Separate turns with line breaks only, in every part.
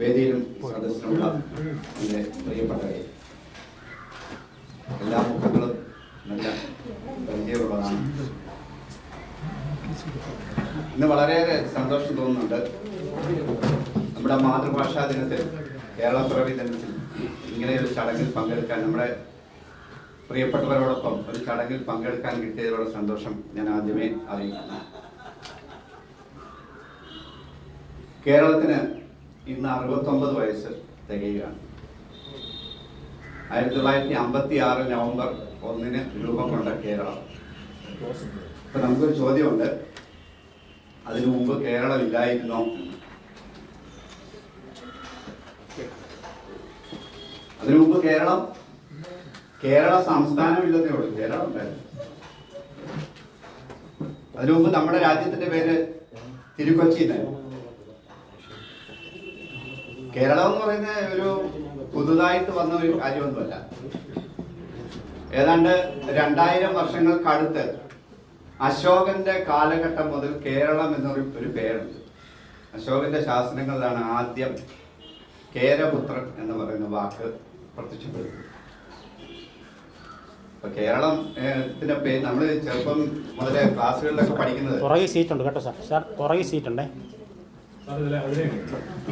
വേദിയിലും എന്റെ പ്രിയപ്പെട്ടവരെ എല്ലാ മുഖങ്ങളും നല്ല പരിചയമുള്ളതാണ് ഇന്ന് വളരെയേറെ സന്തോഷം തോന്നുന്നുണ്ട്. നമ്മുടെ മാതൃഭാഷാ ദിനത്തിൽ കേരള പിറവി ദിനത്തിൽ ഇങ്ങനെ ഒരു ചടങ്ങിൽ പങ്കെടുക്കാൻ നമ്മുടെ പ്രിയപ്പെട്ടവരോടൊപ്പം ഒരു ചടങ്ങിൽ പങ്കെടുക്കാൻ കിട്ടിയതിലുള്ള സന്തോഷം ഞാൻ ആദ്യമേ അറിയിക്കുന്നു. കേരളത്തിന് ഇന്ന് അറുപത്തൊമ്പത് വയസ്സ് തികയുകയാണ്. ആയിരത്തി തൊള്ളായിരത്തി അമ്പത്തി ആറ് നവംബർ ഒന്നിന് രൂപം കൊണ്ട കേരളം. ഇപ്പൊ നമുക്കൊരു ചോദ്യമുണ്ട്. അതിനു മുമ്പ് കേരളം ഇല്ലായിരുന്നോ അതിനു മുമ്പ് കേരളം കേരള സംസ്ഥാനം ഇല്ലെന്നേ ഉള്ളൂ. കേരളം ഉണ്ടായിരുന്നു അതിനു മുമ്പ് നമ്മുടെ രാജ്യത്തിന്റെ പേര് തിരുക്കൊച്ചി എന്നായിരുന്നു കേരളം എന്ന് പറയുന്ന ഒരു പുതുതായിട്ട് വന്ന ഒരു കാര്യമൊന്നുമല്ല. ഏതാണ്ട് രണ്ടായിരം വർഷങ്ങൾക്കടുത്ത് അശോകന്റെ കാലഘട്ടം മുതൽ കേരളം എന്നൊരു ഒരു പേരുണ്ട്. അശോകന്റെ ശാസനങ്ങളിലാണ് ആദ്യം കേരപുത്രൻ എന്ന് പറയുന്ന വാക്ക് പ്രത്യക്ഷപ്പെടുന്നത്. ഇപ്പൊ കേരളം ഏഹ്, ത്തിന്റെ പേര് നമ്മൾ ചെറുപ്പം മുതലേ ക്ലാസ്സുകളിലൊക്കെ പഠിക്കുന്നത്
പുറകെ സീറ്റ് ഉണ്ട് കേട്ടോ സാർ. സാർ സീറ്റ് ഉണ്ടേ.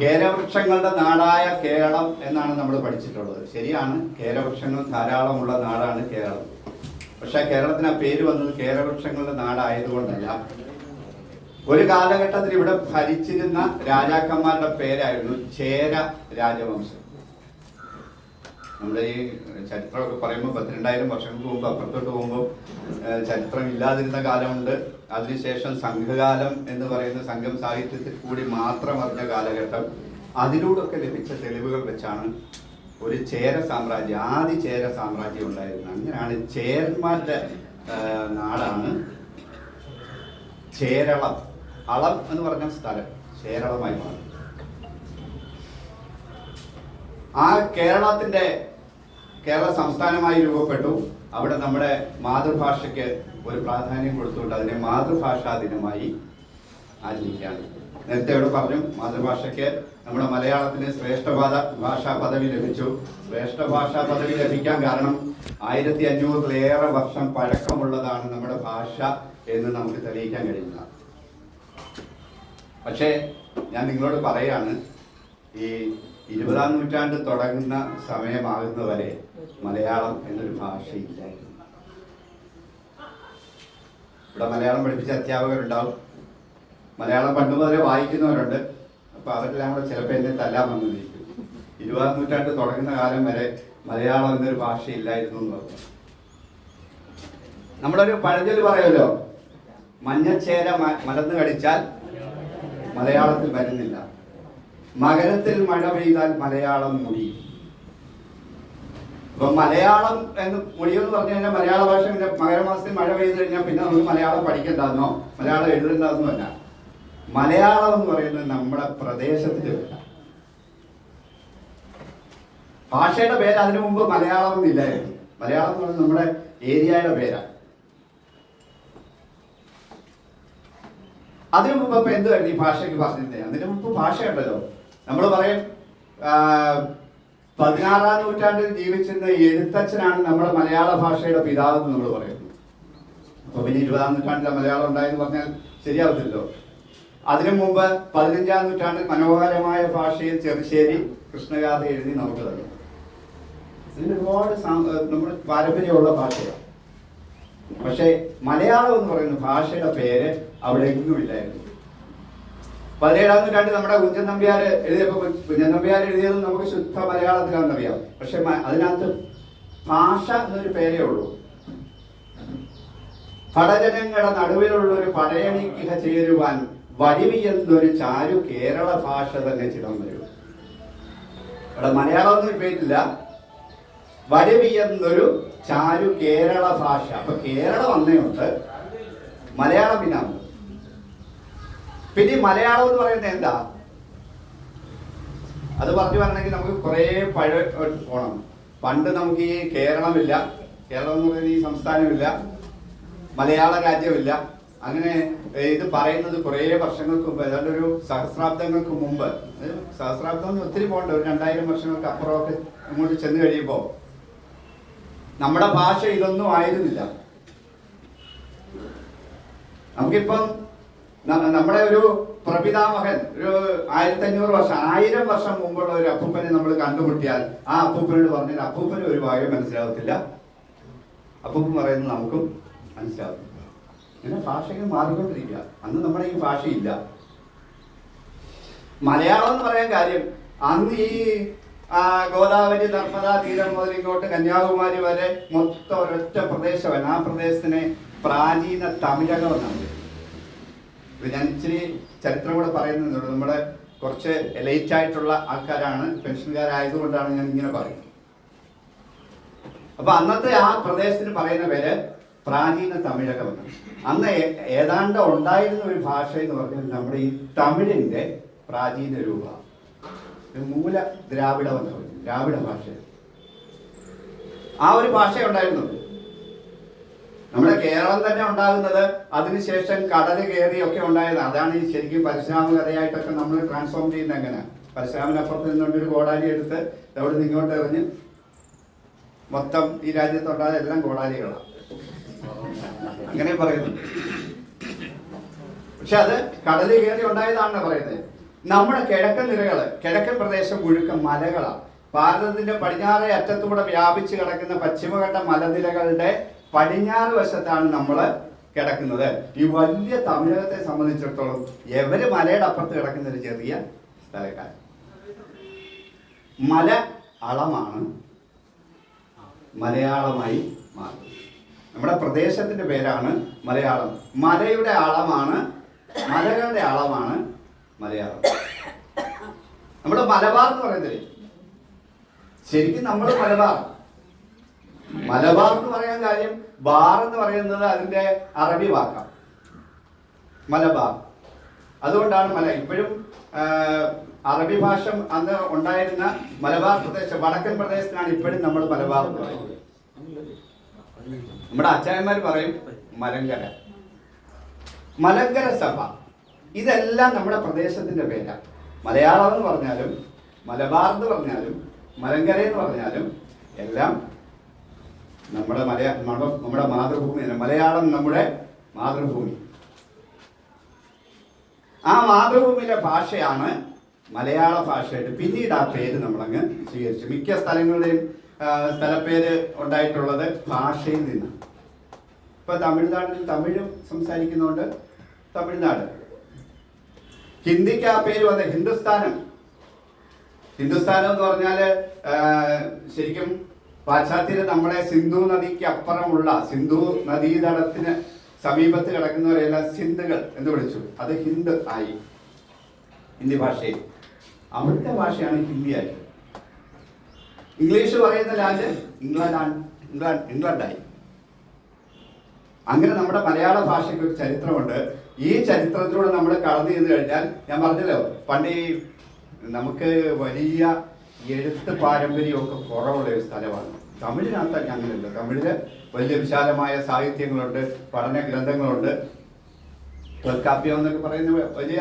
കേരവൃക്ഷങ്ങളുടെ നാടായ കേരളം എന്നാണ് നമ്മൾ പഠിച്ചിട്ടുള്ളത്. ശരിയാണ് കേരവൃക്ഷങ്ങൾ ധാരാളമുള്ള നാടാണ് കേരളം. പക്ഷെ കേരളത്തിന് ആ പേര് വന്നത് കേരവൃക്ഷങ്ങളുടെ നാടായതുകൊണ്ടല്ല. ഒരു കാലഘട്ടത്തിൽ ഇവിടെ ഭരിച്ചിരുന്ന രാജാക്കന്മാരുടെ പേരായിരുന്നു ചേര രാജവംശം. നമ്മുടെ ഈ ചരിത്രമൊക്കെ പറയുമ്പോൾ പത്തിരണ്ടായിരം വർഷങ്ങൾക്ക് മുമ്പ് അപ്പുറത്തോട്ട് പോകുമ്പോൾ ചരിത്രം ഇല്ലാതിരുന്ന കാലമുണ്ട്. അതിനുശേഷം സംഘകാലം എന്ന് പറയുന്ന സംഘം സാഹിത്യത്തിൽ കൂടി മാത്രം അറിഞ്ഞ കാലഘട്ടം. അതിലൂടെയൊക്കെ ലഭിച്ച തെളിവുകൾ വെച്ചാണ് ഒരു ചേര സാമ്രാജ്യം ആദ്യ ചേര സാമ്രാജ്യം ഉണ്ടായിരുന്നത്. അങ്ങനെയാണ് ചേരന്മാരുടെ നാടാണ് ചേരളം. അളം എന്ന് പറഞ്ഞ സ്ഥലം ചേരളമായി മാറി. ആ കേരളത്തിന്റെ കേരള സംസ്ഥാനമായി രൂപപ്പെട്ടു. അവിടെ നമ്മുടെ മാതൃഭാഷയ്ക്ക് ഒരു പ്രാധാന്യം കൊടുത്തുകൊണ്ട് അതിനെ മാതൃഭാഷാ ദിനമായി ആചരിക്കുകയാണ്. നേരത്തെ ഇവിടെ പറഞ്ഞു മാതൃഭാഷയ്ക്ക് നമ്മുടെ മലയാളത്തിന് ശ്രേഷ്ഠ ഭാഷ ഭാഷാ പദവി ലഭിച്ചു. ശ്രേഷ്ഠ ഭാഷാ പദവി ലഭിക്കാൻ കാരണം ആയിരത്തി അഞ്ഞൂറിലേറെ വർഷം പഴക്കമുള്ളതാണ് നമ്മുടെ ഭാഷ എന്ന് നമുക്ക് തെളിയിക്കാൻ കഴിയുന്ന പക്ഷേ ഞാൻ നിങ്ങളോട് പറയാണ് ഈ ഇരുപതാം നൂറ്റാണ്ട് തുടങ്ങുന്ന സമയമാകുന്നവരെ മലയാളം എന്നൊരു ഭാഷയില്ലായിരുന്നു. ഇവിടെ മലയാളം പഠിപ്പിച്ച അധ്യാപകരുണ്ടാവും. മലയാളം പണ്ട് മുതലേ വായിക്കുന്നവരുണ്ട്. അപ്പൊ അവരെല്ലാം കൂടെ ചിലപ്പോൾ എന്നെ തല്ലാൻ വന്നിരിക്കും ഇരുപതാം നൂറ്റാണ്ട് തുടങ്ങുന്ന കാലം വരെ മലയാളം എന്നൊരു ഭാഷയില്ലായിരുന്നു എന്ന് പറഞ്ഞു. നമ്മളൊരു പഴഞ്ചൊൽ പറയുമല്ലോ മഞ്ഞച്ചേര മലന്ന് കടിച്ചാൽ മലയാളത്തിൽ വരുന്നില്ല. മകരത്തിൽ മഴ പെയ്താൽ മലയാളം മുടി. അപ്പൊ മലയാളം എന്ന് മുടിയെന്ന് പറഞ്ഞു കഴിഞ്ഞാൽ മലയാള ഭാഷ പിന്നെ മകരമാസത്തിൽ മഴ പെയ്തു കഴിഞ്ഞാൽ പിന്നെ നമുക്ക് മലയാളം പഠിക്കണ്ടെന്നോ? മലയാളം എഴുതണ്ടെന്നോ അല്ല മലയാളം എന്ന് പറയുന്നത് നമ്മുടെ പ്രദേശത്തിന്റെ പേരാണ് ഭാഷയുടെ പേര് അതിനു മുമ്പ് മലയാളം എന്നില്ലായിരുന്നു. മലയാളം എന്ന് പറയുന്നത് നമ്മുടെ ഏരിയയുടെ പേരാണ് അതിനു മുമ്പ് ഇപ്പൊ എന്തുവായിരുന്നു ഈ ഭാഷയ്ക്ക് പറഞ്ഞിരുന്നത് അതിനു മുമ്പ് ഭാഷയുണ്ടല്ലോ നമ്മൾ പറയും പതിനാറാം നൂറ്റാണ്ടിൽ ജീവിച്ചിരുന്ന എഴുത്തച്ഛനാണ് നമ്മുടെ മലയാള ഭാഷയുടെ പിതാവ് എന്ന് നമ്മൾ പറയുന്നു. അപ്പൊ പിന്നെ ഇരുപതാം നൂറ്റാണ്ടിലെ മലയാളം ഉണ്ടായെന്ന് പറഞ്ഞാൽ ശരിയാവത്തില്ലോ അതിനു മുമ്പ് പതിനഞ്ചാം നൂറ്റാണ്ടിൽ മനോഹരമായ ഭാഷയിൽ ചെറുശ്ശേരി കൃഷ്ണഗാഥ എഴുതി നമുക്ക് തന്നു. ഇതിന് ഒരുപാട് നമ്മുടെ പാരമ്പര്യമുള്ള ഭാഷയാണ്. പക്ഷേ മലയാളം എന്ന് പറയുന്ന ഭാഷയുടെ പേര് അവിടെ എങ്ങുമില്ലായിരുന്നു. പതിനേഴാം നൂറ്റാണ്ട് നമ്മുടെ കുഞ്ചൻ നമ്പ്യാർ എഴുതിയപ്പോൾ കുഞ്ചൻ നമ്പ്യാർ എഴുതിയത് നമുക്ക് ശുദ്ധ മലയാളത്തിലാണെന്നറിയാം. പക്ഷെ അതിനകത്ത് ഭാഷ എന്നൊരു പേരേ ഉള്ളൂ. പടജനങ്ങളുടെ നടുവിലുള്ള ഒരു പടയണിക്കുക ചേരുവാൻ വരിവി എന്നൊരു ചാരു കേരള ഭാഷ തന്നെ ചിടം വരും. ഇവിടെ മലയാളം എന്നൊരു പേരില്ല. വരവി എന്നൊരു ചാരു കേരള ഭാഷ. അപ്പൊ കേരളം അന്നേയുണ്ട് മലയാളം പിന്നെ. പിന്നെ മലയാളം എന്ന് പറയുന്നത് എന്താ? അത് പറഞ്ഞു പറഞ്ഞെങ്കിൽ നമുക്ക് കുറേ പഴ പോണം. പണ്ട് നമുക്ക് ഈ കേരളമില്ല. കേരളം എന്ന് പറയുന്ന ഈ സംസ്ഥാനമില്ല. മലയാള രാജ്യമില്ല. അങ്ങനെ ഇത് പറയുന്നത് കുറേ വർഷങ്ങൾക്ക് മുമ്പ് ഏതാണ്ട് ഒരു സഹസ്രാബ്ദങ്ങൾക്ക് മുമ്പ് സഹസ്രാബ്ദം ഒത്തിരി പോകണ്ട ഒരു രണ്ടായിരം വർഷങ്ങൾക്ക് അപ്പുറമൊക്കെ ഇങ്ങോട്ട് ചെന്ന് കഴിയുമ്പോൾ നമ്മുടെ ഭാഷ ഇതൊന്നും ആയിരുന്നില്ല. നമുക്കിപ്പം നമ്മുടെ ഒരു പ്രപിതാമഹൻ ഒരു ആയിരത്തി അഞ്ഞൂറ് വർഷം ആയിരം വർഷം മുമ്പുള്ള ഒരു അപ്പൂപ്പനെ നമ്മൾ കണ്ടുമുട്ടിയാൽ ആ അപ്പൂപ്പനോട് പറഞ്ഞാൽ അപ്പൂപ്പന് ഒരു ഭാഗ്യം മനസ്സിലാവത്തില്ല. അപ്പൂപ്പൻ പറയുന്നത് നമുക്കും മനസ്സിലാവും ഇങ്ങനെ ഭാഷകൾ മാറിക്കൊണ്ടിരിക്കുക. അന്ന് നമ്മുടെ ഈ ഭാഷയില്ല. മലയാളം എന്ന് പറയാൻ കാര്യം അന്ന് ഈ ഗോദാവരി നർമ്മദ തീരം മുതൽ ഇങ്ങോട്ട് കന്യാകുമാരി വരെ മൊത്തം ഒരൊറ്റ പ്രദേശമാണ്. ആ പ്രദേശത്തിനെ പ്രാചീന തമിഴകം എന്നാണ് ഞാൻ ഇച്ചിരി ചരിത്രം കൂടെ പറയുന്നുണ്ട് നമ്മുടെ കുറച്ച് ലൈറ്റ് ആയിട്ടുള്ള ആൾക്കാരാണ് പെൻഷൻകാരായതുകൊണ്ടാണ് ഞാൻ ഇങ്ങനെ പറയുന്നത്. അപ്പൊ അന്നത്തെ ആ പ്രദേശത്തിന് പറയുന്ന പേര് പ്രാചീന തമിഴകം. അന്ന് ഏതാണ്ട് ഉണ്ടായിരുന്ന ഒരു ഭാഷ എന്ന് പറഞ്ഞാൽ നമ്മുടെ ഈ തമിഴിന്റെ പ്രാചീന രൂപ. മൂല ദ്രാവിഡം എന്ന് പറഞ്ഞു ദ്രാവിഡ ഭാഷ ആ ഒരു ഭാഷ ഉണ്ടായിരുന്നു നമ്മുടെ കേരളം തന്നെ ഉണ്ടാകുന്നത് അതിനുശേഷം കടൽ ഒക്കെ ഉണ്ടായത് അതാണ് ഈ ശരിക്കും പരശുരാമ കഥയായിട്ടൊക്കെ നമ്മൾ ട്രാൻസ്ഫോം ചെയ്യുന്നത് എങ്ങനെ? പരശുരാമനപ്പുറത്ത് നിന്നുകൊണ്ട് ഒരു കോടാലി എടുത്ത് അവിടെ നിന്ന് ഇങ്ങോട്ട് എറിഞ്ഞ് മൊത്തം ഈ രാജ്യത്തുണ്ടായ എല്ലാം കോടാലികളാണ്. അങ്ങനെ പറയുന്നു. പക്ഷെ അത് കടൽ കയറി ഉണ്ടായതാണെന്ന് പറയുന്നത്. നമ്മുടെ കിഴക്കൻ നിരകൾ കിഴക്കൻ പ്രദേശം മുഴുക്കം മലകളാണ്. ഭാരതത്തിന്റെ പടിഞ്ഞാറേ അറ്റത്തൂടെ വ്യാപിച്ചു കിടക്കുന്ന പശ്ചിമഘട്ട മലനിരകളുടെ പടിഞ്ഞാറ് വശത്താണ് നമ്മൾ കിടക്കുന്നത്. ഈ വലിയ തമിഴകത്തെ സംബന്ധിച്ചിടത്തോളം എവര് മലയുടെ അപ്പുറത്ത് കിടക്കുന്ന ഒരു ചെറിയ സ്ഥലക്കാരൻ മല അളമാണ്. മലയാളമായി മാറുന്നത് നമ്മുടെ പ്രദേശത്തിന്റെ പേരാണ് മലയാളം. മലയുടെ അളമാണ്. മലകളുടെ അളമാണ് മലയാളം. നമ്മുടെ മലബാർ എന്ന് പറയുന്നത് ശരിക്കും നമ്മൾ മലബാർ. മലബാർ എന്ന് പറയാൻ കാര്യം ബാർ എന്ന് പറയുന്നത് അതിന്റെ അറബി വാക്കാം. മലബാർ. അതുകൊണ്ടാണ് മല ഇപ്പോഴും അറബി ഭാഷ അന്ന് ഉണ്ടായിരുന്ന മലബാർ പ്രദേശം വടക്കൻ പ്രദേശത്തിനാണ് ഇപ്പോഴും നമ്മൾ മലബാർ എന്ന് പറയുന്നത്. നമ്മുടെ അച്ചായന്മാർ പറയും മലങ്കര. മലങ്കര സഭ. ഇതെല്ലാം നമ്മുടെ പ്രദേശത്തിന്റെ പേരാണ് മലയാളം എന്ന് പറഞ്ഞാലും മലബാർ എന്ന് പറഞ്ഞാലും മലങ്കര എന്ന് പറഞ്ഞാലും എല്ലാം നമ്മുടെ മലയാ നമ്മുടെ മാതൃഭൂമി മലയാളം നമ്മുടെ മാതൃഭൂമി. ആ മാതൃഭൂമിയിലെ ഭാഷയാണ് മലയാള ഭാഷയായിട്ട് പിന്നീട് ആ പേര് നമ്മളങ്ങ് സ്വീകരിച്ചു. മിക്ക സ്ഥലങ്ങളുടെയും സ്ഥലപ്പേര് ഉണ്ടായിട്ടുള്ളത് ഭാഷയിൽ നിന്നാണ് ഇപ്പൊ തമിഴ്നാട്ടിൽ തമിഴും സംസാരിക്കുന്നതുകൊണ്ട് തമിഴ്നാട്. ഹിന്ദിക്ക് ആ പേര് വന്ന ഹിന്ദുസ്ഥാനം. ഹിന്ദുസ്ഥാനം എന്ന് പറഞ്ഞാൽ ശരിക്കും പാശ്ചാത്യര് നമ്മളെ സിന്ധു നദിക്ക് അപ്പുറമുള്ള സിന്ധു നദീതടത്തിന് സമീപത്ത് കിടക്കുന്നവരെല്ലാം സിന്ധുകൾ എന്ന് വിളിച്ചു. അത് ഹിന്ദ് ആയി. ഹിന്ദി ഭാഷയിൽ. അവിടുത്തെ ഭാഷയാണ് ഹിന്ദി ആയി. ഇംഗ്ലീഷ് പറയുന്ന രാജ്യം ഇംഗ്ലണ്ടാണ് ഇംഗ്ലണ്ട് ഇംഗ്ലണ്ടായി അങ്ങനെ നമ്മുടെ മലയാള ഭാഷയ്ക്ക് ഒരു ചരിത്രമുണ്ട്. ഈ ചരിത്രത്തിലൂടെ നമ്മൾ കടന്നു ചെന്ന് കഴിഞ്ഞാൽ ഞാൻ പറഞ്ഞല്ലോ പണ്ട് ഈ നമുക്ക് വലിയ എഴുത്ത് പാരമ്പര്യമൊക്കെ കുറവുള്ള ഒരു സ്ഥലമാണ്. തമിഴിനകത്തൊക്കെ അങ്ങനെയല്ല തമിഴിൽ വലിയ വിശാലമായ സാഹിത്യങ്ങളുണ്ട് പഠന ഗ്രന്ഥങ്ങളുണ്ട്. തൊൽക്കാപ്യം എന്നൊക്കെ പറയുന്ന വലിയ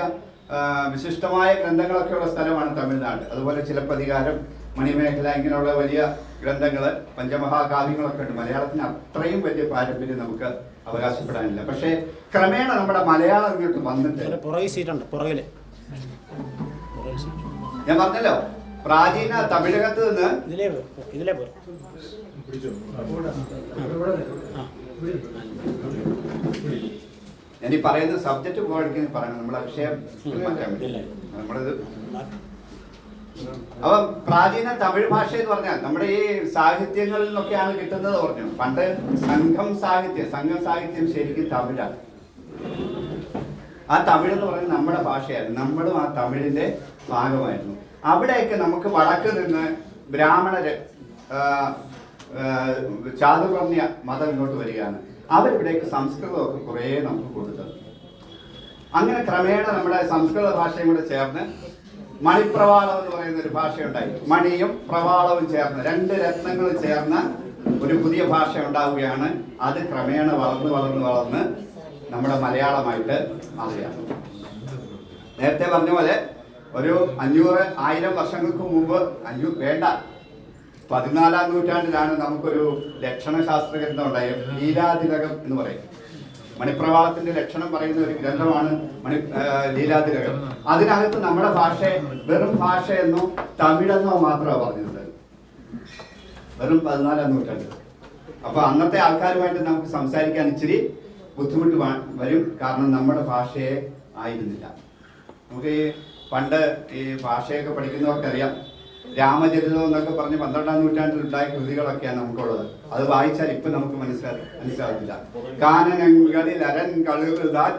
വിശിഷ്ടമായ ഗ്രന്ഥങ്ങളൊക്കെ ഉള്ള സ്ഥലമാണ് തമിഴ്നാട്. അതുപോലെ ചിലപ്പതികാരം മണിമേഖല ഇങ്ങനെയുള്ള വലിയ ഗ്രന്ഥങ്ങൾ പഞ്ചമഹാകാവ്യങ്ങളൊക്കെ ഉണ്ട്. മലയാളത്തിന് അത്രയും വലിയ പാരമ്പര്യം നമുക്ക് അവകാശപ്പെടാനില്ല. പക്ഷേ ക്രമേണ നമ്മുടെ മലയാളം ഇങ്ങോട്ട് വന്നിട്ട് ഞാൻ പറഞ്ഞല്ലോ പ്രാചീന തമിഴകത്ത് നിന്ന്
ഇതിലേ ഇതിലേ പോരും.
ഞാൻ ഈ പറയുന്ന സബ്ജക്റ്റ് പോകണമെങ്കിൽ പറയണം. നമ്മൾ അക്ഷയം മാറ്റാൻ
ഇല്ല.
വേണ്ടി നമ്മളിത് അപ്പൊ പ്രാചീന തമിഴ് ഭാഷ എന്ന് പറഞ്ഞാൽ നമ്മുടെ ഈ സാഹിത്യങ്ങളിൽ നിന്നൊക്കെയാണ് കിട്ടുന്നത് പറഞ്ഞു. പണ്ട് സംഘം സാഹിത്യം സംഘം സാഹിത്യം ശരിക്കും തമിഴാണ്. ആ തമിഴ് എന്ന് പറഞ്ഞാൽ നമ്മുടെ ഭാഷയായിരുന്നു നമ്മളും ആ തമിഴിന്റെ ഭാഗമായിരുന്നു. അവിടെയൊക്കെ നമുക്ക് വടക്ക് നിന്ന് ബ്രാഹ്മണര് ചാതുർവർണ മതം ഇങ്ങോട്ട് വരികയാണ്. അവരിവിടേക്ക് സംസ്കൃതമൊക്കെ കുറേ നമുക്ക് കൊടുത്തത് അങ്ങനെ ക്രമേണ നമ്മുടെ സംസ്കൃത ഭാഷയും കൂടെ ചേർന്ന് മണിപ്രവാളം എന്ന് പറയുന്ന ഒരു ഭാഷയുണ്ടായി മണിയും പ്രവാളവും ചേർന്ന് രണ്ട് രത്നങ്ങൾ ചേർന്ന ഒരു പുതിയ ഭാഷ ഉണ്ടാവുകയാണ്. അത് ക്രമേണ വളർന്ന് വളർന്ന് വളർന്ന് നമ്മുടെ മലയാളമായിട്ട് മാറുകയാണ്. നേരത്തെ പറഞ്ഞ പോലെ ഒരു അഞ്ഞൂറ് ആയിരം വർഷങ്ങൾക്ക് മുമ്പ് അഞ്ഞൂ വേണ്ട. പതിനാലാം നൂറ്റാണ്ടിലാണ് നമുക്കൊരു ലക്ഷണശാസ്ത്ര ഗ്രന്ഥം ഉണ്ടായത്. ലീലാതിലകം എന്ന് പറയും. മണിപ്രവാഹത്തിന്റെ ലക്ഷണം പറയുന്ന ഒരു ഗ്രന്ഥമാണ് മണി ലീലാതിലകം. അതിനകത്ത് നമ്മുടെ ഭാഷയെ വെറും ഭാഷയെന്നോ തമിഴെന്നോ മാത്രമാണ് പറഞ്ഞത് വെറും പതിനാലാം നൂറ്റാണ്ട്. അപ്പൊ അന്നത്തെ ആൾക്കാരുമായിട്ട് നമുക്ക് സംസാരിക്കാൻ ഇച്ചിരി ബുദ്ധിമുട്ട് വരും. കാരണം നമ്മുടെ ഭാഷയെ ആയിരുന്നില്ല. നമുക്ക് പണ്ട് ഈ ഭാഷയൊക്കെ പഠിക്കുന്നവർക്കറിയാം. രാമചരിതം എന്നൊക്കെ പറഞ്ഞ് പന്ത്രണ്ടാം നൂറ്റാണ്ടിൽ ഉണ്ടായ കൃതികളൊക്കെയാണ് നമുക്കുള്ളത്. അത് വായിച്ചാൽ ഇപ്പൊ നമുക്ക് മനസ്സിലാ മനസ്സിലാവില്ല. കാനനങ്ങളിൽ അരൻ കളുതാൻ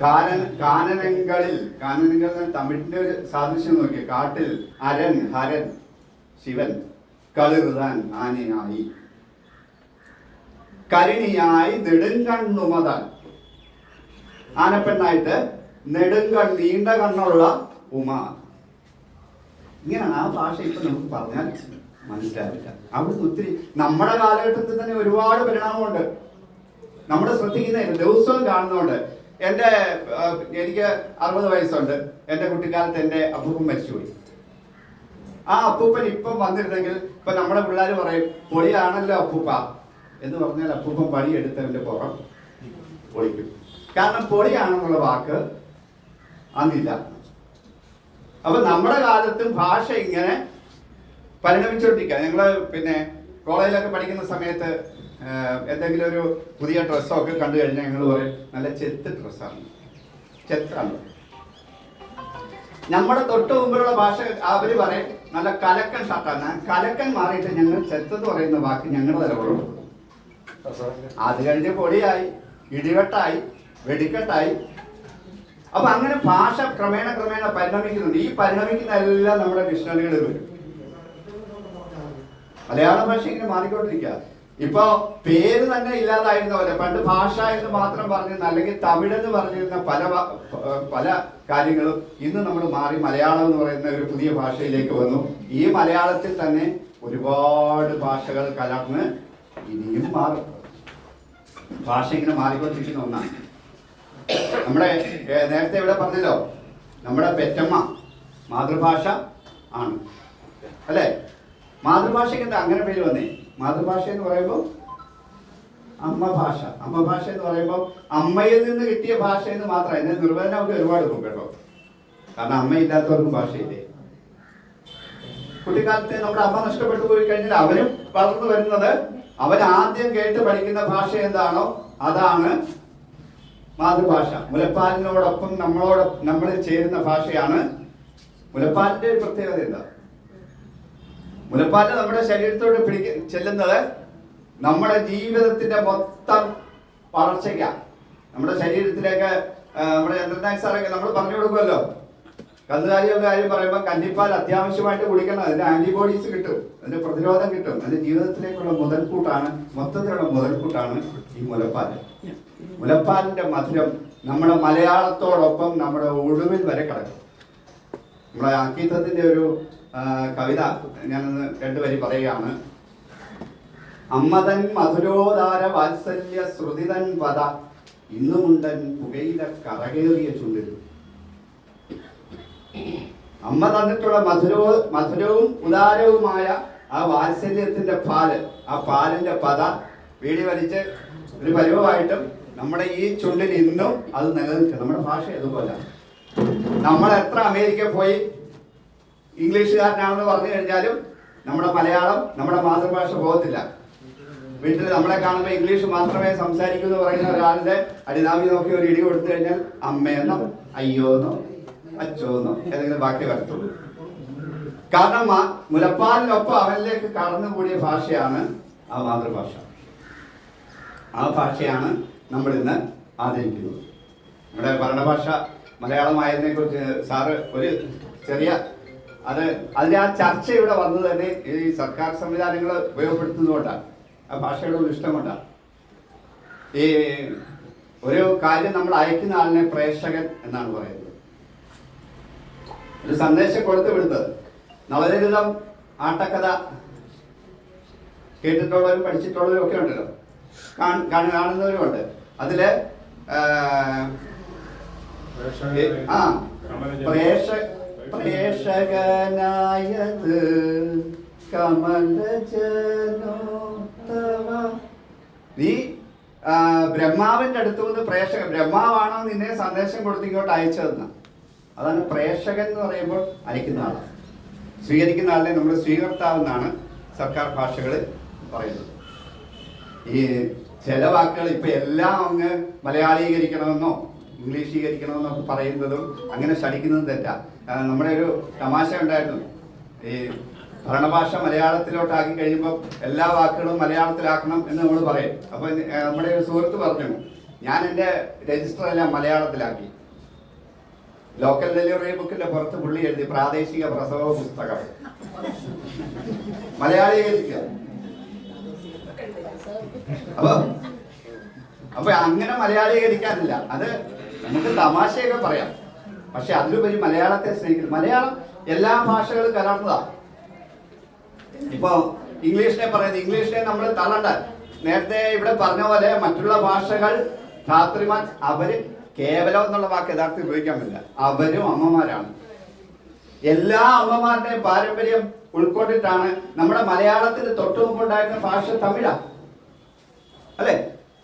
കാനൻ കാനനങ്ങളിൽ കാനനങ്ങളിൽ തമിഴിന്റെ ഒരു സാദൃശ്യം നോക്കി കാട്ടിൽ അരൻ ഹരൻ ശിവൻ കളുതാൻ ആനയായി. കരിണിയായി നെടുങ്കണ്ണുമതാൻ. ആനപ്പെണ്ണായിട്ട് നെടുങ്കൺ നീണ്ട കണ്ണുള്ള ഉമ. ഇങ്ങനെയാണ് ആ ഭാഷ ഇപ്പൊ നമുക്ക് പറഞ്ഞാൽ മനസ്സിലാവില്ല. അവിടുന്ന് ഒത്തിരി നമ്മുടെ കാലഘട്ടത്തിൽ തന്നെ ഒരുപാട് പരിണാമമുണ്ട്. നമ്മുടെ ശ്രദ്ധിക്കുന്ന ദിവസവും കാണുന്നുണ്ട് എന്റെ എനിക്ക് അറുപത് വയസ്സുണ്ട്. എന്റെ കുട്ടിക്കാലത്ത് എന്റെ അപ്പൂപ്പൻ മരിച്ചുപോയി. ആ അപ്പൂപ്പൻ ഇപ്പം വന്നിരുന്നെങ്കിൽ ഇപ്പൊ നമ്മുടെ പിള്ളേർ പറയും പൊളിയാണല്ലോ അപ്പൂപ്പ. എന്ന് പറഞ്ഞാൽ അപ്പൂപ്പൻ പണി എടുത്തവന്റെ പുറം പൊളിക്കും. കാരണം പൊളിയാണെന്നുള്ള വാക്ക് അന്നില്ല. അപ്പൊ നമ്മുടെ കാലത്തും ഭാഷ ഇങ്ങനെ പരിണമിച്ചുകൊണ്ടിരിക്കുക ഞങ്ങൾ പിന്നെ കോളേജിലൊക്കെ പഠിക്കുന്ന സമയത്ത് എന്തെങ്കിലും ഒരു പുതിയ ഡ്രസ്സോ ഒക്കെ കണ്ടു കഴിഞ്ഞാൽ ഞങ്ങൾ പറയും നല്ല ചെത്ത് ഡ്രസ്സാണ്. ചെത്താണ്. നമ്മുടെ തൊട്ട് മുമ്പിലുള്ള ഭാഷ അവർ പറയും നല്ല കലക്കൻ ഷർട്ടാണ്. കലക്കൻ മാറിയിട്ട് ഞങ്ങൾ ചെത്തെന്ന് പറയുന്ന വാക്ക് ഞങ്ങൾ തലമുറ അത് കഴിഞ്ഞ് പൊടിയായി ഇടിവെട്ടായി വെടിക്കെട്ടായി അപ്പൊ അങ്ങനെ ഭാഷ ക്രമേണ ക്രമേണ പരിണമിക്കുന്നുണ്ട്. ഈ പരിണമിക്കുന്ന എല്ലാം നമ്മുടെ ഡിക്ഷണറികളിൽ വരും. മലയാള ഭാഷ ഇങ്ങനെ മാറിക്കൊണ്ടിരിക്കുക. ഇപ്പൊ പേര് തന്നെ ഇല്ലാതായിരുന്ന പോലെ പണ്ട് ഭാഷ എന്ന് മാത്രം പറഞ്ഞിരുന്ന അല്ലെങ്കിൽ തമിഴ് എന്ന് പറഞ്ഞിരുന്ന പല പല കാര്യങ്ങളും ഇന്ന് നമ്മൾ മാറി മലയാളം എന്ന് പറയുന്ന ഒരു പുതിയ ഭാഷയിലേക്ക് വന്നു. ഈ മലയാളത്തിൽ തന്നെ ഒരുപാട് ഭാഷകൾ കലർന്ന് ഇനിയും മാറും. ഭാഷ ഇങ്ങനെ മാറിക്കൊണ്ടിരിക്കുന്ന ഒന്നാണ്. നമ്മുടെ നേരത്തെ ഇവിടെ പറഞ്ഞല്ലോ നമ്മുടെ പെറ്റമ്മ മാതൃഭാഷ ആണ്. അല്ലേ? മാതൃഭാഷയ്ക്ക് എന്താ അങ്ങനെ പേര് വന്നേ? മാതൃഭാഷ എന്ന് പറയുമ്പോൾ അമ്മ ഭാഷ. അമ്മ ഭാഷ എന്ന് പറയുമ്പോൾ അമ്മയിൽ നിന്ന് കിട്ടിയ ഭാഷ എന്ന് മാത്രം. എന്നെ നിർവചനമൊക്കെ ഒരുപാട് പോകും കേട്ടോ. കാരണം അമ്മയില്ലാത്തവർക്കും ഭാഷയില്ലേ? കുട്ടിക്കാലത്ത് നമ്മുടെ അമ്മ നഷ്ടപ്പെട്ടു പോയി കഴിഞ്ഞാൽ അവരും വളർന്നു വരുന്നത് അവൻ ആദ്യം കേട്ട് പഠിക്കുന്ന ഭാഷ എന്താണോ അതാണ് മാതൃഭാഷ. മുലപ്പാലിനോടൊപ്പം നമ്മളോട് നമ്മൾ ചേരുന്ന ഭാഷയാണ് മുലപ്പാലിന്റെ ഒരു പ്രത്യേകത എന്താ? മുലപ്പാൽ നമ്മുടെ ശരീരത്തോട് പിടിക്ക ചെല്ലുന്നത് നമ്മുടെ ജീവിതത്തിന്റെ മൊത്തം വളർച്ചയ്ക്കാണ് നമ്മുടെ ശരീരത്തിലേക്ക് നമ്മുടെ ചന്ദ്രനായ സാറൊക്കെ നമ്മൾ പറഞ്ഞു കൊടുക്കുമല്ലോ. കന്നുകാലികളുടെ കാര്യം പറയുമ്പോൾ കന്നിപ്പാൽ അത്യാവശ്യമായിട്ട് കുടിക്കണം അതിന്റെ ആന്റിബോഡീസ് കിട്ടും. അതിന്റെ പ്രതിരോധം കിട്ടും. അതിന്റെ ജീവിതത്തിലേക്കുള്ള മുതൽക്കൂട്ടാണ്. മൊത്തത്തിലുള്ള മുതൽക്കൂട്ടാണ് ഈ മുലപ്പാൽ. മുലപ്പാലിന്റെ മധുരം നമ്മുടെ മലയാളത്തോടൊപ്പം നമ്മുടെ ഒടുവിൽ വരെ കിടക്കും. നമ്മുടെ അക്കീത്തത്തിന്റെ ഒരു കവിത ഞാനൊന്ന് രണ്ടുപേരി പറയുകയാണ്. അമ്മതൻ മധുരോദാര വാത്സല്യ ശ്രുതിതൻ പദ ഇന്നുമുണ്ടൻ പുകയില കറകേറിയ ചുണ്ടിൽ. അമ്മ തന്നിട്ടുള്ള മധുരവും മധുരവും ഉദാരവുമായ ആ വാത്സല്യത്തിന്റെ പാൽ ആ പാലിന്റെ പത വീടി വലിച്ച് ഒരു പരുവമായിട്ടും നമ്മുടെ ഈ ചുണ്ടിൽ ഇന്നും അത് നിലനിൽക്കും. നമ്മുടെ ഭാഷ അതുപോലെ നമ്മൾ എത്ര അമേരിക്ക പോയി ഇംഗ്ലീഷുകാരനാണെന്ന് പറഞ്ഞു കഴിഞ്ഞാലും നമ്മുടെ മലയാളം നമ്മുടെ മാതൃഭാഷ പോകത്തില്ല. വീട്ടിൽ നമ്മളെ കാണുമ്പോൾ ഇംഗ്ലീഷ് മാത്രമേ സംസാരിക്കൂ എന്ന് പറയുന്ന ഒരാളുടെ അടിനാമി നോക്കി ഒരു ഇടി കൊടുത്തു കഴിഞ്ഞാൽ അമ്മയെന്നോ അയ്യോന്നോ അച്ചോന്നോ ഏതെങ്കിലും ബാക്കി വരത്തുള്ളൂ കാരണം മുലപ്പാലിനൊപ്പം അവനിലേക്ക് കടന്നുകൂടിയ ഭാഷയാണ് ആ മാതൃഭാഷ. ആ ഭാഷയാണ് നമ്മൾ ഇന്ന് ആദരിക്കുന്നത്. നമ്മുടെ ഭരണഭാഷ മലയാളമായതിനെ കുറിച്ച് സാറ് ഒരു ചെറിയ അത് അതിന്റെ ആ ചർച്ച ഇവിടെ വന്നത് തന്നെ ഈ സർക്കാർ സംവിധാനങ്ങൾ ഉപയോഗപ്പെടുത്തുന്നതുകൊണ്ടാണ്. ആ ഭാഷയുടെ ഒരു ഇഷ്ടം കൊണ്ടാണ് ഈ ഒരു കാര്യം നമ്മൾ അയക്കുന്ന ആളിനെ പ്രേക്ഷകൻ എന്നാണ് പറയുന്നത്. ഒരു സന്ദേശം കൊടുത്തു വിടുന്നത്. നവചരിതം ആട്ടക്കഥ കേട്ടിട്ടുള്ളവരും പഠിച്ചിട്ടുള്ളവരും ഒക്കെ ഉണ്ടല്ലോ. കാണ- കാണ- കാണുന്നവരുമുണ്ട് അതിൽ ആ, പ്രേക്ഷ പ്രേക്ഷകനായത് കമലജനോത്തമ. നീ ബ്രഹ്മാവിന്റെ അടുത്തു നിന്ന് പ്രേക്ഷക ബ്രഹ്മാവാണോ നിന്നെ സന്ദേശം കൊടുത്ത് ഇങ്ങോട്ട് അയച്ചതെന്ന്? അതാണ് പ്രേക്ഷകൻ എന്ന് പറയുമ്പോൾ അയക്കുന്ന ആളാണ് സ്വീകരിക്കുന്ന ആളിനെ നമ്മൾ സ്വീകർത്താവെന്നാണ് സർക്കാർ ഭാഷകൾ പറയുന്നത്. ഈ ചില വാക്കുകൾ ഇപ്പൊ എല്ലാം അങ്ങ് മലയാളീകരിക്കണമെന്നോ ഇംഗ്ലീഷീകരിക്കണമെന്നോ പറയുന്നതും അങ്ങനെ ശടിക്കുന്നതും തെറ്റാ. നമ്മുടെ ഒരു തമാശ ഉണ്ടായിരുന്നു. ഈ ഭരണഭാഷ മലയാളത്തിലോട്ടാക്കി കഴിയുമ്പോൾ എല്ലാ വാക്കുകളും മലയാളത്തിലാക്കണം എന്ന് നമ്മൾ പറയും. അപ്പൊ നമ്മുടെ ഒരു സുഹൃത്ത് പറഞ്ഞു ഞാൻ എന്റെ രജിസ്റ്റർ എല്ലാം മലയാളത്തിലാക്കി. ലോക്കൽ ഡെലിവറി ബുക്കിന്റെ പുറത്ത് പുള്ളി എഴുതി പ്രാദേശിക പ്രസവ പുസ്തകം. മലയാളി അപ്പൊ അപ്പൊ അങ്ങനെ മലയാളീകരിക്കാനില്ല അത് നമുക്ക് തമാശയൊക്കെ പറയാം. പക്ഷെ അതിലുപരി മലയാളത്തെ സ്നേഹിക്കുന്നു. മലയാളം എല്ലാ ഭാഷകളും കലർന്നതാണ് ഇപ്പൊ ഇംഗ്ലീഷിനെ പറയുന്നത് ഇംഗ്ലീഷിനെ നമ്മൾ തള്ളണ്ട നേരത്തെ ഇവിടെ പറഞ്ഞ പോലെ മറ്റുള്ള ഭാഷകൾ ധാത്രിമാർ അവർ കേവലം എന്നുള്ള വാക്ക് യഥാർത്ഥത്തിൽ ഉപയോഗിക്കാൻ പറ്റില്ല. അവരും അമ്മമാരാണ്. എല്ലാ അമ്മമാരുടെയും പാരമ്പര്യം ഉൾക്കൊണ്ടിട്ടാണ് നമ്മുടെ മലയാളത്തിന് തൊട്ടു മുമ്പുണ്ടായിരുന്ന ഭാഷ തമിഴാ. അല്ലേ?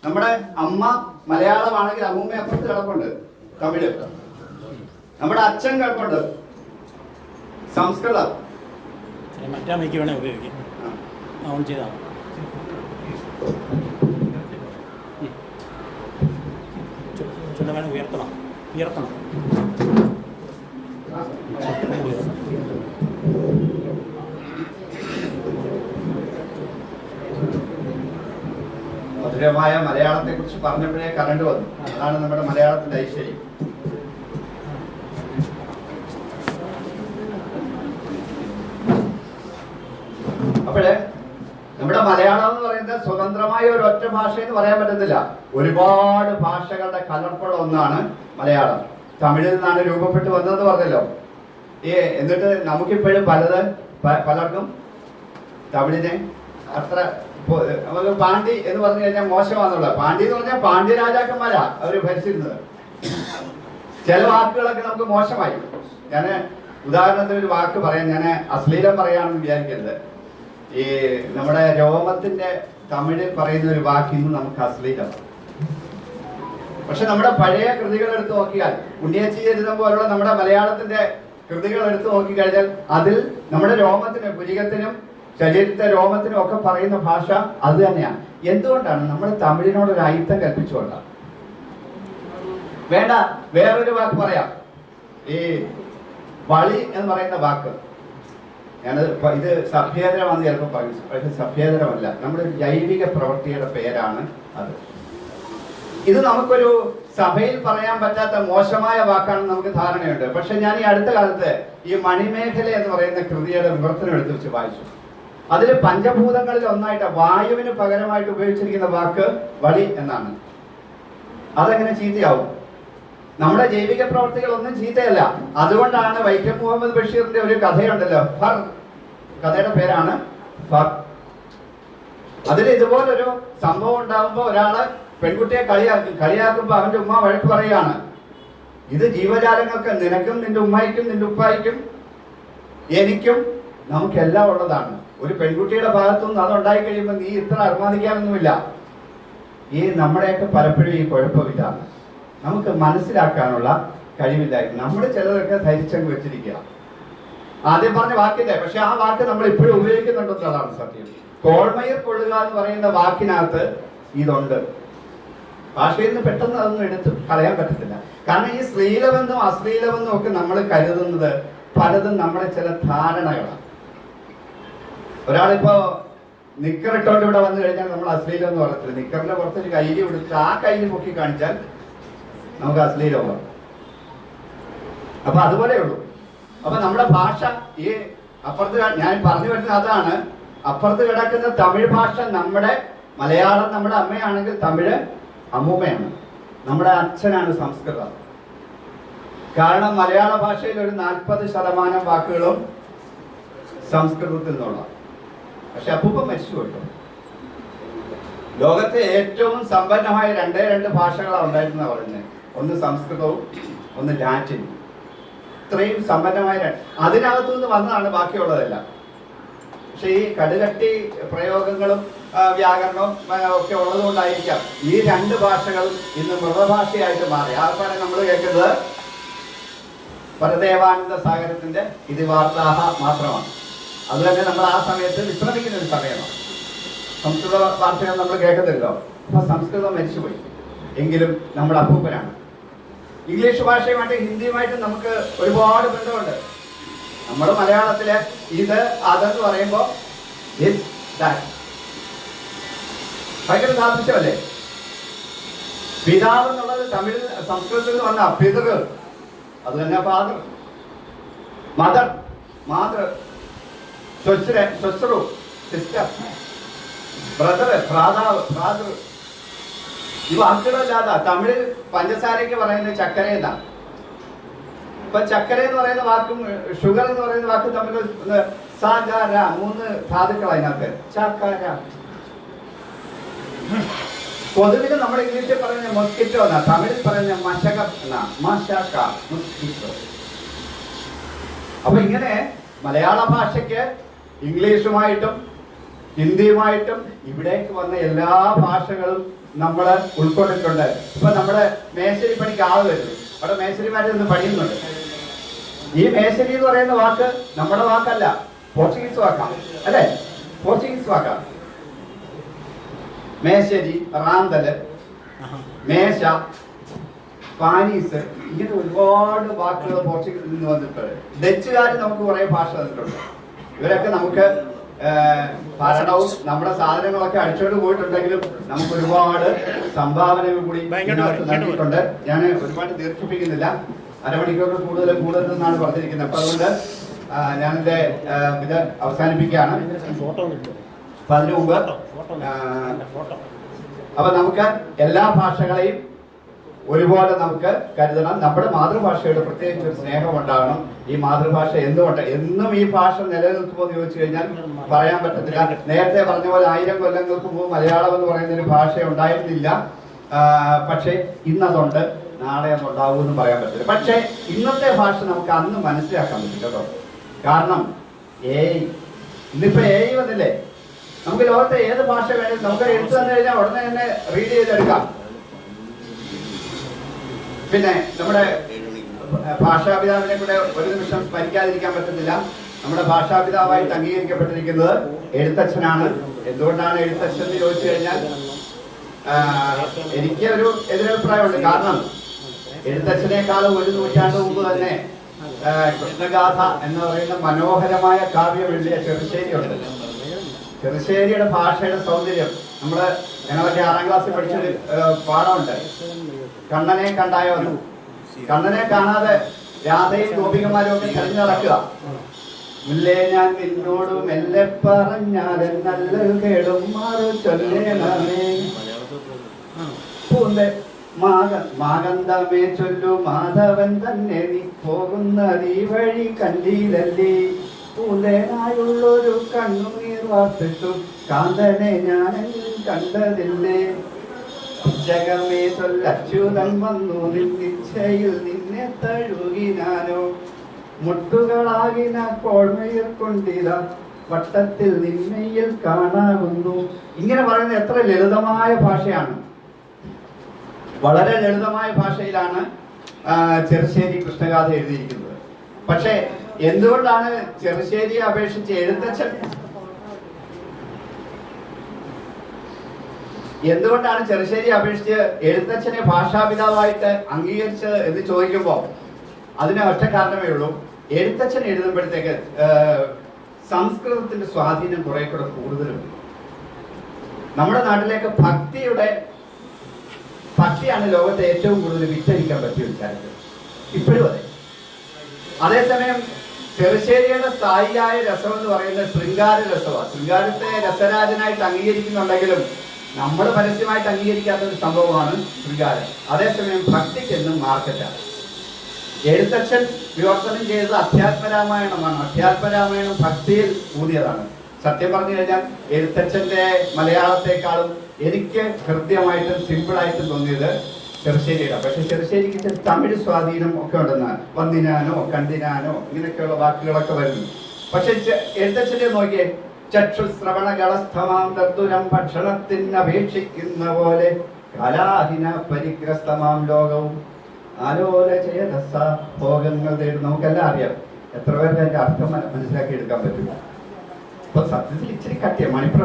നമ്മുടെ അമ്മ മലയാളമാണെങ്കിൽ അമ്മൂമ്മ അപ്പുറത്ത് കിടപ്പുണ്ട് തമിഴ്. നമ്മുടെ അച്ഛൻ കിടപ്പുണ്ട് സംസ്കൃതം.
മറ്റാ അമ്മയ്ക്ക് വേണേൽ ഉപയോഗിക്കാം. ഓൺ ചെയ്താൽ വേണം ഉയർത്തണം ഉയർത്തണം.
മധുരമായ മലയാളത്തെ കുറിച്ച് പറഞ്ഞപ്പോഴേ കറണ്ട് വന്നു. അതാണ് നമ്മുടെ മലയാളത്തിന്റെ ഐശ്വര്യം. അപ്പോഴേ നമ്മുടെ മലയാളം എന്ന് പറയുന്നത് സ്വതന്ത്രമായ ഒരു ഒറ്റ ഭാഷ എന്ന് പറയാൻ പറ്റത്തില്ല. ഒരുപാട് ഭാഷകളുടെ കലർപ്പുള്ള ഒന്നാണ് മലയാളം. തമിഴിൽ നിന്നാണ് രൂപപ്പെട്ടു വന്നതെന്ന് പറഞ്ഞല്ലോ. ഏ എന്നിട്ട് നമുക്കിപ്പോഴും പലത് പലർക്കും തമിഴിനെ അത്ര പാണ്ഡി എന്ന് പറഞ്ഞു കഴിഞ്ഞാൽ മോശമാണെന്നുള്ളത് പാണ്ഡി എന്ന് പറഞ്ഞാൽ പാണ്ഡ്യ രാജാക്കന്മാരാ അവർ ഭരിച്ചിരുന്നത്. ചില വാക്കുകളൊക്കെ നമുക്ക് മോശമായി. ഞാൻ ഉദാഹരണത്തിന് ഒരു വാക്ക് പറയാം. ഞാൻ അശ്ലീലം പറയാണെന്ന് വിചാരിക്കരുത്. ഈ നമ്മുടെ രോമത്തിന്റെ തമിഴിൽ പറയുന്ന ഒരു വാക്ക് ഇന്ന് നമുക്ക് അശ്ലീലം. പക്ഷെ നമ്മുടെ പഴയ കൃതികൾ എടുത്തു നോക്കിയാൽ ഉണ്ണിയച്ചി ചരിതം പോലുള്ള നമ്മുടെ മലയാളത്തിന്റെ കൃതികൾ എടുത്ത് നോക്കിക്കഴിഞ്ഞാൽ അതിൽ നമ്മുടെ രോമത്തിന് പുരികത്തിനും ശരീരത്തെ രോമത്തിനും ഒക്കെ പറയുന്ന ഭാഷ അത് തന്നെയാണ്. എന്തുകൊണ്ടാണ് നമ്മൾ തമിഴിനോട് ഒരു അയിത്തം കൽപ്പിച്ചുകൊണ്ടാണ് വേണ്ട വേറൊരു വാക്ക് പറയാം. ഈ വളി എന്ന് പറയുന്ന വാക്ക്. ഞാനത് ഇത് സഭ്യേതരമാണെന്ന് ചിലപ്പോൾ പറയും. പക്ഷെ സഭ്യേതരമല്ല. നമ്മുടെ ജൈവിക പ്രവൃത്തിയുടെ പേരാണ് അത്. ഇത് നമുക്കൊരു സഭയിൽ പറയാൻ പറ്റാത്ത മോശമായ വാക്കാണ് നമുക്ക് ധാരണയുണ്ട്. പക്ഷെ ഞാൻ ഈ അടുത്ത കാലത്ത് ഈ മണിമേഖല എന്ന് പറയുന്ന കൃതിയുടെ വിവർത്തനം എടുത്തു വെച്ച് വായിച്ചു. അതിൽ പഞ്ചഭൂതങ്ങളിൽ ഒന്നായിട്ട് വായുവിന് പകരമായിട്ട് ഉപയോഗിച്ചിരിക്കുന്ന വാക്ക് വളി എന്നാണ്. അതെങ്ങനെ ചീത്തയാവും? നമ്മുടെ ജൈവിക പ്രവർത്തികൾ ഒന്നും ചീത്തയല്ല. അതുകൊണ്ടാണ് വൈക്കം മുഹമ്മദ് ബഷീറിന്റെ ഒരു കഥയുണ്ടല്ലോ. ഫർ കഥയുടെ പേരാണ് ഫർ. അതിൽ ഇതുപോലൊരു സംഭവം ഉണ്ടാകുമ്പോൾ ഒരാൾ പെൺകുട്ടിയെ കളിയാക്കും കളിയാക്കുമ്പോൾ അവന്റെ ഉമ്മ വഴക്ക് പറയാണ് ഇത് ജീവജാലങ്ങൾക്ക് നിനക്കും നിന്റെ ഉമ്മയ്ക്കും നിന്റെ ഉപ്പായിക്കും എനിക്കും നമുക്കെല്ലാം ഉള്ളതാണ്. ഒരു പെൺകുട്ടിയുടെ ഭാഗത്തുനിന്ന് അതുണ്ടായി കഴിയുമ്പോൾ നീ ഇത്ര അർമാദിക്കാനൊന്നുമില്ല ഈ നമ്മുടെയൊക്കെ പലപ്പോഴും ഈ കുഴപ്പമില്ല. നമുക്ക് മനസ്സിലാക്കാനുള്ള കഴിവില്ലായിരുന്നു നമ്മൾ ചിലതൊക്കെ ധരിച്ചങ്ങ് വെച്ചിരിക്കുക. ആദ്യം പറഞ്ഞ വാക്കില്ലേ പക്ഷെ ആ വാക്ക് നമ്മൾ ഇപ്പോഴും ഉപയോഗിക്കുന്നുണ്ടെന്നുള്ളതാണ് സത്യം. കോൾമയർ കൊള്ളുക എന്ന് പറയുന്ന വാക്കിനകത്ത് ഇതുണ്ട്. ഭാഷയിൽ നിന്ന് പെട്ടെന്ന് അതൊന്നും എടുത്ത് കളയാൻ പറ്റത്തില്ല. കാരണം ഈ ശ്ലീലമെന്നും അശ്ലീലമെന്നും ഒക്കെ നമ്മൾ കരുതുന്നത് പലതും നമ്മുടെ ചില ധാരണകളാണ്. ഒരാളിപ്പോ നിക്കറിട്ടോണ്ട് ഇവിടെ വന്നു കഴിഞ്ഞാൽ നമ്മൾ അശ്ലീലം എന്ന് പറയത്തില്ല. നിക്കറിന്റെ പുറത്തൊരു കയ്യിൽ കൊടുത്ത് ആ കയ്യിൽ പൊക്കി കാണിച്ചാൽ നമുക്ക് അശ്ലീലമാണ് അപ്പൊ അതുപോലെ ഉള്ളൂ. അപ്പൊ നമ്മുടെ ഭാഷ ഈ അപ്പുറത്ത് ഞാൻ പറഞ്ഞു വരുന്നത് അതാണ്. അപ്പുറത്ത് കിടക്കുന്ന തമിഴ് ഭാഷ നമ്മുടെ മലയാളം നമ്മുടെ അമ്മയാണെങ്കിൽ തമിഴ് അമ്മൂമ്മയാണ്. നമ്മുടെ അച്ഛനാണ് സംസ്കൃതം. കാരണം മലയാള ഭാഷയിൽ ഒരു നാൽപ്പത് ശതമാനം വാക്കുകളും സംസ്കൃതത്തിൽ നിന്നുള്ള. പക്ഷെ അപ്പൂപ്പ മരിച്ചു കേട്ടോ ലോകത്തെ ഏറ്റവും സമ്പന്നമായ രണ്ടേ രണ്ട് ഭാഷകളാണ് ഉണ്ടായിരുന്ന പറയുന്നത് ഒന്ന് സംസ്കൃതവും ഒന്ന് ലാറ്റിനും. ഇത്രയും സമ്പന്നമായ അതിനകത്തു നിന്ന് വന്നതാണ് ബാക്കിയുള്ളതെല്ലാം. പക്ഷെ ഈ കടുകട്ടി പ്രയോഗങ്ങളും വ്യാകരണവും ഒക്കെ ഉള്ളതുകൊണ്ടായിരിക്കാം ഈ രണ്ട് ഭാഷകളും ഇന്ന് മൃതഭാഷയായിട്ട് മാറി. ആർക്കാണ് നമ്മൾ കേൾക്കുന്നത്? പരദേവാനന്ദ സാഗരത്തിന്റെ ഇത് വാർത്താഹ മാത്രമാണ്. അത് തന്നെ നമ്മൾ ആ സമയത്ത് വിശ്രമിക്കുന്ന ഒരു സമയമാണ്. സംസ്കൃത വാർത്തകൾ നമ്മൾ കേൾക്കത്തില്ലല്ലോ അപ്പൊ സംസ്കൃതം മരിച്ചുപോയി. എങ്കിലും നമ്മുടെ അപ്പൂപ്പനാണ്. ഇംഗ്ലീഷ് ഭാഷയുമായിട്ട് ഹിന്ദിയുമായിട്ട് നമുക്ക് ഒരുപാട് ബന്ധമുണ്ട്. നമ്മൾ മലയാളത്തിലെ ഇത് അതെന്ന് പറയുമ്പോൾ ദാറ്റ് ഭയങ്കര സാദൃശ്യമല്ലേ? പിതാവ് എന്നുള്ളത് തമിഴ് സംസ്കൃതത്തിൽ നിന്ന് വന്ന പിതൃ. അത് തന്നെ ഫാദർ മദർ മാതൃ ശ്വശ്രു സിസ്റ്റർ ബ്രദർ ഭ്രാതാവ് ഭ്രാതൃ ഈ വാക്കുകളല്ലാതെ. തമിഴ് പഞ്ചസാരയ്ക്ക് പറയുന്ന ചക്കര എന്നാണ് ഇപ്പൊ ചക്കര എന്ന് പറയുന്ന വാക്കും ഷുഗർ എന്ന് പറയുന്ന വാക്കും തമ്മിൽ ഒന്ന് സ, ഗ, ര മൂന്ന് ധാതുക്കൾ അതിനകത്ത്. ചക്കര. പൊതുവിൽ നമ്മൾ ഇംഗ്ലീഷിൽ പറയുന്ന മൊസ്കിറ്റോ എന്നാ തമിഴിൽ പറയുന്ന മശക എന്നാ മശക മൊസ്കിറ്റോ അപ്പൊ ഇങ്ങനെ മലയാള ഭാഷയ്ക്ക് ഇംഗ്ലീഷുമായിട്ടും ഹിന്ദിയുമായിട്ടും ഇവിടേക്ക് വന്ന എല്ലാ ഭാഷകളും നമ്മൾ ഉൾക്കൊണ്ടിട്ടുണ്ട്. ഇപ്പൊ നമ്മുടെ മേശരി പണിക്ക് ആൾ വരുന്നു. അവിടെ മേശരിമാരെ നിന്ന് പണിയുന്നുണ്ട്. ഈ മേശരി എന്ന് പറയുന്ന വാക്ക് നമ്മുടെ വാക്കല്ല പോർച്ചുഗീസ് വാക്കാണ് അല്ലേ? പോർച്ചുഗീസ് വാക്കാണ് മേശരി റാന്തൽ മേശ പാനീസ് ഇങ്ങനെ ഒരുപാട് വാക്കുകൾ പോർച്ചുഗീസിൽ നിന്ന് വന്നിട്ടുണ്ട്. ഡച്ചുകാർ നമുക്ക് കുറെ ഭാഷ തന്നിട്ടുണ്ട്. ഇവരൊക്കെ നമുക്ക് ഭരണവും നമ്മുടെ സാധനങ്ങളൊക്കെ അടിച്ചോണ്ട് പോയിട്ടുണ്ടെങ്കിലും നമുക്ക് ഒരുപാട് സംഭാവനകൾ കൂടി നൽകിയിട്ടുണ്ട്. ഞാൻ ഒരുപാട് ദീർഘിപ്പിക്കുന്നില്ല. അരമണിക്കൂർ കൂടുതൽ കൂടുതൽ എന്നാണ് പറഞ്ഞിരിക്കുന്നത്. അപ്പൊ അതുകൊണ്ട് ഞാൻ ഞാനെന്റെ ഇത് അവസാനിപ്പിക്കുകയാണ്. അപ്പൊ അതിനു മുമ്പ് അപ്പൊ നമുക്ക് എല്ലാ ഭാഷകളെയും ഒരുപോലെ നമുക്ക് കരുതണം. നമ്മുടെ മാതൃഭാഷയുടെ പ്രത്യേകിച്ച് ഒരു സ്നേഹം ഉണ്ടാകണം. ഈ മാതൃഭാഷ എന്തുകൊണ്ട്? എന്നും ഈ ഭാഷ നിലനിൽക്കുമോ എന്ന് ചോദിച്ചു കഴിഞ്ഞാൽ പറയാൻ പറ്റത്തില്ല. നേരത്തെ പറഞ്ഞ പോലെ ആയിരം കൊല്ലങ്ങൾക്ക് മുമ്പ് മലയാളം എന്ന് പറയുന്ന ഒരു ഭാഷ ഉണ്ടായിരുന്നില്ല. പക്ഷേ ഇന്നതുണ്ട്. നാളെ അതുണ്ടാവുമെന്നും പറയാൻ പറ്റില്ല പക്ഷേ ഇന്നത്തെ ഭാഷ നമുക്ക് അന്ന് മനസ്സിലാക്കാൻ പറ്റില്ല കേട്ടോ. കാരണം ഏയ് ഇന്നിപ്പോ ഏയ് വന്നില്ലേ? നമുക്ക് ലോകത്തെ ഏത് ഭാഷ വേണമെങ്കിലും നമുക്ക് എഴുത്ത് തന്നു കഴിഞ്ഞാൽ ഉടനെ തന്നെ റീഡ് ചെയ്തെടുക്കാം. പിന്നെ നമ്മുടെ ഭാഷാപിതാവിനെ കൂടെ ഒരു നിമിഷം സ്മരിക്കാതിരിക്കാൻ പറ്റുന്നില്ല നമ്മുടെ ഭാഷാപിതാവായിട്ട് അംഗീകരിക്കപ്പെട്ടിരിക്കുന്നത് എഴുത്തച്ഛനാണ്. എന്തുകൊണ്ടാണ് എഴുത്തച്ഛൻ എന്ന് ചോദിച്ചു കഴിഞ്ഞാൽ എനിക്ക് ഒരു എതിരഭിപ്രായമുണ്ട്. കാരണം എഴുത്തച്ഛനേക്കാളും ഒരു നൂറ്റാണ്ട് മുമ്പ് തന്നെ കൃഷ്ണഗാഥ എന്ന് പറയുന്ന മനോഹരമായ കാവ്യം എഴുതിയ ചെറുശ്ശേരിയുണ്ട്. ചെറുശ്ശേരിയുടെ ഭാഷയുടെ സൗന്ദര്യം. നമ്മൾ ഞങ്ങളൊക്കെ ആറാം ക്ലാസ്സിൽ പഠിച്ചൊരു പാഠമുണ്ട്. കണ്ണനെ കണ്ടായോ. കണ്ണനെ കാണാതെ രാധയും ഗോപികമാരും ഒക്കെ തെരഞ്ഞു നടക്കുക. മുല്ലേ ഞാൻ നിന്നോട് മെല്ലെ പറഞ്ഞാൽ നല്ല കേടും മാറു ചൊല്ലു മാധവൻ തന്നെ നീ പോകുന്ന ഈ വഴി കല്ലിയിലല്ലേ പൂന്തേനായുള്ളൊരു കണ്ണുനീർ വാർത്തിട്ടു കാന്തനെ ഞാൻ കണ്ടതില്ലേ ജഗമേ ചൊല്ലച്യുതൻ വന്നു. നിന്നിച്ഛയിൽ നിന്നെ തഴുകിനാനോ. മുട്ടുകളാകിന കോഴ്മയിൽ കൊണ്ടിത. വട്ടത്തിൽ നിന്നയിൽ കാണാകുന്നു. ഇങ്ങനെ പറയുന്നത് എത്ര ലളിതമായ ഭാഷയാണ്. വളരെ ലളിതമായ ഭാഷയിലാണ് ചെറുശ്ശേരി കൃഷ്ണഗാഥ എഴുതിയിരിക്കുന്നത്. പക്ഷേ എന്തുകൊണ്ടാണ് ചെറുശ്ശേരിയെ അപേക്ഷിച്ച് എഴുത്തച്ഛൻ എന്തുകൊണ്ടാണ് ചെറുശ്ശേരി അപേക്ഷിച്ച് എഴുത്തച്ഛനെ ഭാഷാപിതാവായിട്ട് അംഗീകരിച്ചത് എന്ന് ചോദിക്കുമ്പോൾ അതിന് ഒറ്റ കാരണമേ ഉള്ളൂ. എഴുത്തച്ഛൻ എഴുതുമ്പോഴത്തേക്ക് സംസ്കൃതത്തിന്റെ സ്വാധീനം കുറെ കൂടെ കൂടുതലുണ്ട്. നമ്മുടെ നാട്ടിലേക്ക് ഭക്തിയുടെ ഭക്തിയാണ് ലോകത്തെ ഏറ്റവും കൂടുതൽ വിറ്റഴിക്കാൻ പറ്റിയ ഒരു കാര്യത്തിൽ ഇപ്പോഴും അതെ. അതേസമയം ചെറുശ്ശേരിയുടെ സ്ഥായിയായ രസം എന്ന് പറയുന്നത് ശൃംഗാര രസമാണ് ശൃംഗാരത്തെ രസരാജനായിട്ട് അംഗീകരിക്കുന്നുണ്ടെങ്കിലും നമ്മൾ പരസ്യമായിട്ട് അംഗീകരിക്കാത്ത ഒരു സംഭവമാണ് ശൃംഗാരം. അതേസമയം ഭക്തിക്ക് എന്നും മാർക്കറ്റാണ്. എഴുത്തച്ഛൻ വിവർത്തനം ചെയ്തത് അധ്യാത്മരാമായണമാണ്. അധ്യാത്മരാമായണം ഭക്തിയിൽ ഊന്നിയതാണ് സത്യം പറഞ്ഞു കഴിഞ്ഞാൽ എഴുത്തച്ഛന്റെ മലയാളത്തെക്കാളും എനിക്ക് ഹൃദ്യമായിട്ടും സിമ്പിളായിട്ടും തോന്നിയത് ചെറുശ്ശേരിയുടെ. പക്ഷെ ചെറുശ്ശേരിക്ക് തമിഴ് സ്വാധീനം ഒക്കെ ഉണ്ടെന്ന് വന്നിനാനോ കണ്ടിനാനോ ഇങ്ങനെയൊക്കെയുള്ള വാക്കുകളൊക്കെ വരുന്നു. പക്ഷെ എഴുത്തച്ഛനെ നോക്കിയേ ചക്ഷുശ്രവണ കളസ്ഥമാം തത്തുരം ഭക്ഷണത്തിന് അപേക്ഷിക്കുന്ന പോലെ കലാഹിന പരിഗ്രസ്തമാം ലോകവും. ആലോല ചെയ്യരസ ഭോഗങ്ങൾ തേടും നമുക്കെല്ലാം അറിയാം. എത്ര പേർക്ക് അതിന്റെ അർത്ഥം മനസ്സിലാക്കി എടുക്കാൻ പറ്റില്ല. അപ്പൊ സത്യത്തിൽ ഇച്ചിരി കട്ടിയ. മണിപ്ര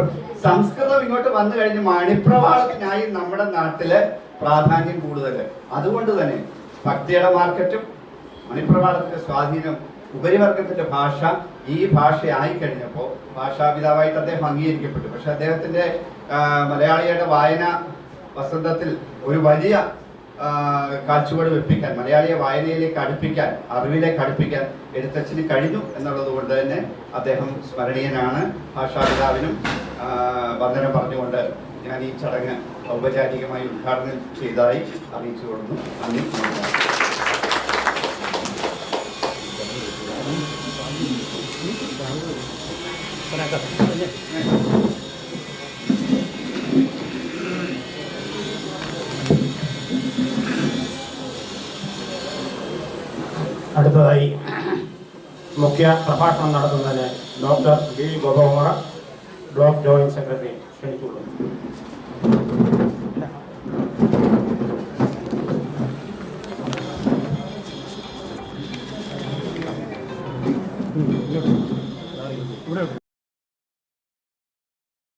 സംസ്കൃതം ഇങ്ങോട്ട് വന്നു കഴിഞ്ഞ് മണിപ്രവാളത്തിനായി നമ്മുടെ നാട്ടിൽ പ്രാധാന്യം കൂടുതൽ അതുകൊണ്ട് തന്നെ ഭക്തിയുടെ മാർക്കറ്റും മണിപ്രവാളത്തിന്റെ സ്വാധീനം ഉപരിവർഗത്തിന്റെ ഭാഷ ഈ ഭാഷയായി കഴിഞ്ഞപ്പോൾ ഭാഷാപിതാവായിട്ട് അദ്ദേഹം അംഗീകരിക്കപ്പെട്ടു. പക്ഷെ അദ്ദേഹത്തിന്റെ മലയാളിയുടെ വായന വസന്തത്തിൽ ഒരു വലിയ കാഴ്ചപ്പാട് വെപ്പിക്കാൻ മലയാളിയെ വായനയിലേക്ക് അടുപ്പിക്കാൻ അറിവിലേക്ക് അടുപ്പിക്കാൻ എഴുത്തച്ഛന് കഴിഞ്ഞു എന്നുള്ളത് കൊണ്ട് തന്നെ അദ്ദേഹം സ്മരണീയനാണ്. ഭാഷാപിതാവിനും വന്ദനം പറഞ്ഞുകൊണ്ട് ഞാൻ ഈ ചടങ്ങ് ഔപചാരികമായി ഉദ്ഘാടനം ചെയ്തതായി അറിയിച്ചു കൊടുക്കുന്നു നന്ദി
അടുത്തതായി മുഖ്യ പ്രഭാഷണം നടത്തുന്നതിന് doctor B Gopakumar block joint secretary ക്ഷണിച്ചുകൊള്ളുന്നു